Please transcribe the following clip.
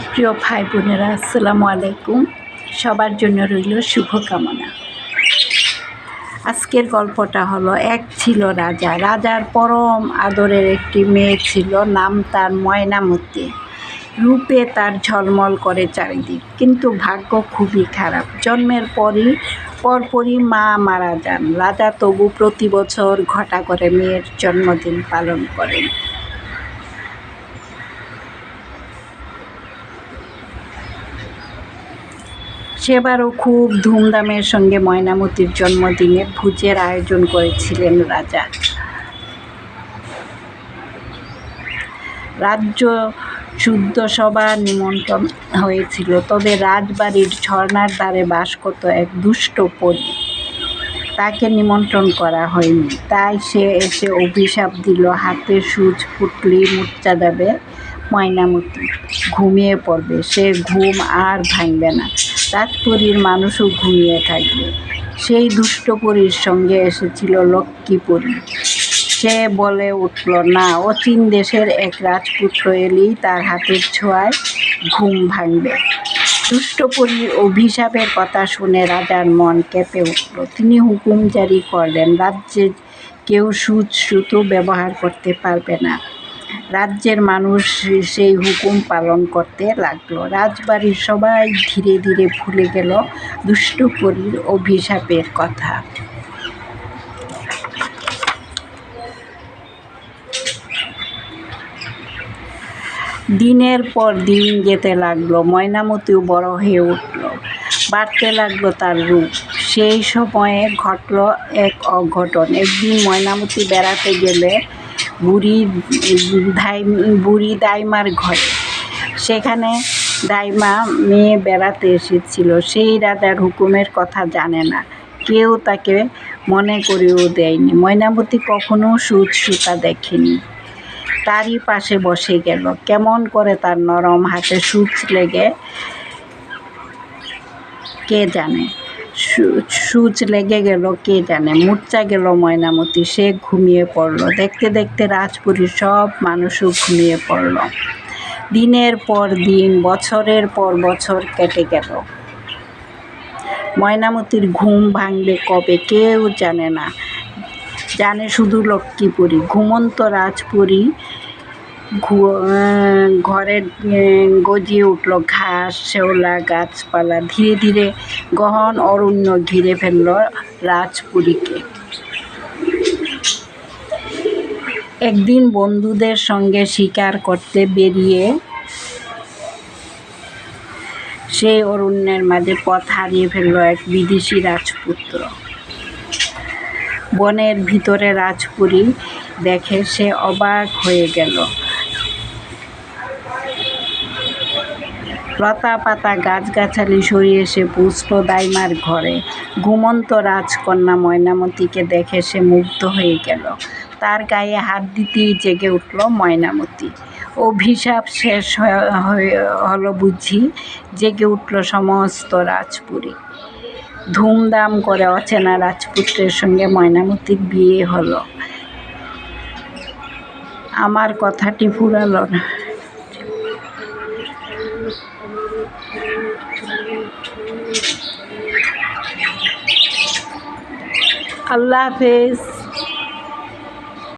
সুপ্রিয় ভাই বোনেরা, আসসালামু আলাইকুম। সবার জন্য রইল শুভকামনা। আজকের গল্পটা হলো, এক ছিল রাজা। রাজার পরম আদরের একটি মেয়ে ছিল, নাম তার ময়নামতি। রূপে তার ঝলমল করে চারিদিক, কিন্তু ভাগ্য খুবই খারাপ। জন্মের পরই, পরপরই মা মারা যান। রাজা তবু প্রতি বছর ঘটা করে মেয়ের জন্মদিন পালন করেন। সেবারও খুব ধুমধামের সঙ্গে ময়নামতির জন্মদিনে ভোজের আয়োজন করেছিলেন রাজা। রাজ্য শুদ্ধ সবার নিমন্ত্রণ হয়েছিল, তবে রাজবাড়ির ঝর্ণার দ্বারে বাস করত এক দুষ্ট পরী। তাকে নিমন্ত্রণ করা হয়নি, তাই সে এসে অভিশাপ দিল, হাতে সুচ ফুটলি মুচ্চা যাবে ময়নামতি। ঘুমিয়ে পড়বে। সে ঘুম আর ভাঙবে না। রাজপুরীর মানুষও ঘুমিয়ে থাকবে। সেই দুষ্ট পরীর সঙ্গে এসেছিল লক্ষ্মীপুরী সে বলে উঠল, না, অচিন দেশের এক রাজপুত্র এলেই তার হাতের ছোঁয়ায় ঘুম ভাঙবে। দুষ্টপরীর অভিশাপের কথা শুনে রাজার মন কেঁপে উঠল। তিনি হুকুম জারি করলেন, রাজ্যে কেউ সুচ সুতো ব্যবহার করতে পারবে না। রাজ্যের মানুষ সেই হুকুম পালন করতে লাগল। রাজবাড়ির সবাই ধীরে ধীরে ভুলে গেল দুষ্টপরীর অভিশাপের কথা। দিনের পর দিন যেতে লাগল, ময়নামতিও বড় হয়ে উঠল, বাড়তে লাগল তার রূপ। সেই সময়ে ঘটল এক অঘটন। একদিন ময়নামতি বেড়াতে গেলে বুড়ি ধাই বুড়ি দাইমার ঘরে। সেখানে দাইমা মেয়ে বেড়াতে এসেছিল। সেই রাজার হুকুমের কথা জানে না। কেউ তাকে মনে করেও দেয়নি। ময়নামতি কখনো সুচ সুতা দেখেনি। তারই পাশে বসে গেল। কেমন করে তার নরম হাতে সূচ লেগে, কে জানে? সূচ লেগে গেল কে জানে মূর্ছা গেল ময়নামতি, সে ঘুমিয়ে পড়ল। দেখতে দেখতে রাজপুরীর সব মানুষও ঘুমিয়ে পড়ল। দিনের পর দিন, বছরের পর বছর কেটে গেল। ময়নামতির ঘুম ভাঙবে কবে কেউ জানে না। জানে শুধু লক্ষ্মীপুরী। ঘুমন্ত রাজপুরী ঘরে গজিয়ে উঠল ঘাস শেওলা গাছপালা। ধীরে ধীরে গহন অরণ্য ঘিরে ফেলল রাজপুরীকে। একদিন বন্ধুদের সঙ্গে শিকার করতে বেরিয়ে সেই অরণ্যের মাঝে পথ হারিয়ে ফেলল এক বিদেশি রাজপুত্র। বনের ভিতরে রাজপুরী দেখে সে অবাক হয়ে গেল। লতা পাতা গাছগাছালি সরিয়ে সে পুষ্প দাইমার ঘরে। ঘুমন্ত রাজকন্যা ময়নামতিকে দেখে সে মুগ্ধ হয়ে গেল। তার গায়ে হাত দিতেই জেগে উঠল ময়নামতি। অভিশাপ শেষ হলো বুঝি, জেগে উঠল সমস্ত রাজপুরী। ধুমধাম করে অচেনা রাজপুত্রের সঙ্গে ময়নামতির বিয়ে হলো। আমার কথাটি ফুরালো না। আল্লাহ হাফেজ।